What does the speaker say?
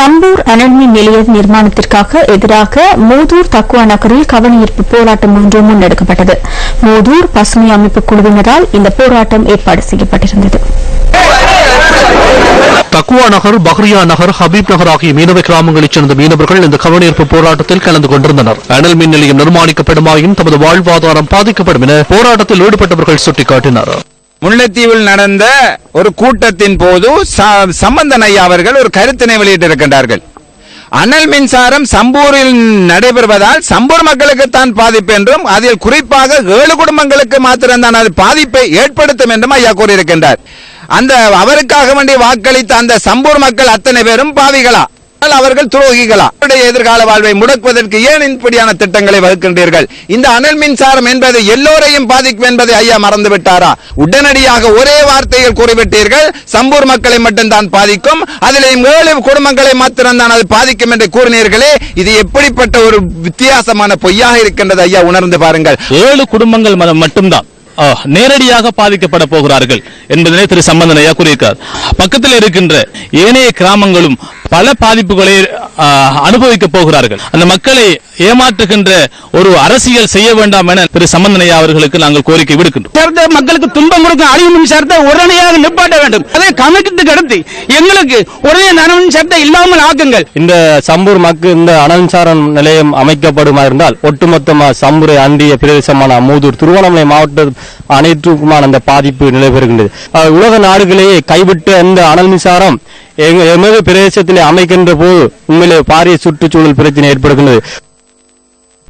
சம்பூர் அனல்மின் நிலைய நிர்மாணத்திற்காக எதிராக மோதூர் தக்குவா நகரில் கவனஈர்ப்பு போராட்டம் ஒன்று முன்னெடுக்கப்பட்டது. மோதூர் பசுமை அமைப்பு குழுவினரால் இந்த போராட்டம் ஏற்பாடு செய்யப்பட்டிருந்தது. தக்குவா நகர் பஹ்ரியா நகர் ஹபீப் நகர் ஆகிய மீனவ கிராமங்களைச் சேர்ந்த மீனவர்கள் இந்த கவனீர்ப்பு போராட்டத்தில் கலந்து கொண்டிருந்தனர். அனல் மின் நிலையம் நிர்மாணிக்கப்படுமாயின் தமது வாழ்வாதாரம் பாதிக்கப்படும் என போராட்டத்தில் ஈடுபட்டவர்கள் சுட்டிக்காட்டினர். முல்லைத்தீவில் நடந்த ஒரு கூட்டத்தின் போது ச- சம்பந்தன் ஐயா அவர்கள் ஒரு கருத்தினை வெளியிட்டிருக்கின்றார்கள். அனல் மின்சாரம் சம்பூரில் நடைபெறுவதால் சம்பூர் மக்களுக்கு தான் பாதிப்பு என்றும் அதில் குறிப்பாக ஏழு குடும்பங்களுக்கு மாத்திரம்தான் அது பாதிப்பை ஏற்படுத்தும் என்றும் ஐயா கூறியிருக்கின்றார். அந்த அவருக்காக வேண்டி வாக்களித்த அந்த சம்பூர் மக்கள் அத்தனை பேரும் பாவிகளா? ஆனால் அவர்கள் துரோகிகளா அவருடைய எதிர்கால வாழ்வை முடக்குவதற்கு ஏன் இப்படியான திட்டங்களை வகுக்கின்றீர்கள்? இந்த அனல் மின்சாரம் என்பது எல்லோரையும் பாதிக்கும் என்பதை ஐயா மறந்து விட்டாரா உடனடியாக ஒரே வார்த்தையில் கூறிவிட்டீர்கள் சம்பூர் மக்களை மட்டும்தான் பாதிக்கும் அதிலே ஏழு குடும்பங்களை மாத்திரம்தான் அது பாதிக்கும் என்று கூறினீர்களே இது எப்படிப்பட்ட ஒரு வித்தியாசமான பொய்யாக இருக்கின்றது ஐயா உணர்ந்து பாருங்கள். ஏழு குடும்பங்கள் மட்டும்தான். நேரடியாக பாதிக்கப்பட போகிறார்கள் என்பதனை திரு சம்பந்தன் ஐயா கூறியிருக்கிறார் பக்கத்தில் இருக்கின்ற ஏனைய கிராமங்களும் பல பாதிப்புகளை ஆ, அனுபவிக்கப் போகிறார்கள். அந்த மக்களை ஏமாற்றுகின்ற ஒரு அரசியல் செய்ய வேண்டாம் என திரு சம்பந்தன் ஐயா அவர்களுக்கு நாங்கள் கோரிக்கை விடுக்கின்றோம். மக்களுக்கு துன்பம் கொடுக்கும் அழிவு மின்சாரத்தை உடனடியாக நிப்பாட்ட வேண்டும். அதை கணக்கிட்டு கடத்தி எங்களுக்கு உடனே நன மின்சாரத்தை இல்லாமல் ஆக்குங்கள். இந்த சம்பூர் மக்கு இந்த அனல்சாரம் நிலையம் அமைக்கப்படுமா இருந்தால் ஒட்டுமொத்தமா சம்பூரை அண்டிய பிரதேசமான மூதூர் திருவண்ணாமலை மாவட்டம் அனைத்துக்குமான அந்த பாதிப்பு நிலைபெறுகின்றது உலக நாடுகளையே கைவிட்ட அந்த அனல் மின்சாரம் எமது பிரதேசத்திலே அமைக்கின்ற போது உண்மையிலே பாரிய சுற்றுச்சூழல் பிரச்சனை ஏற்படுகின்றது.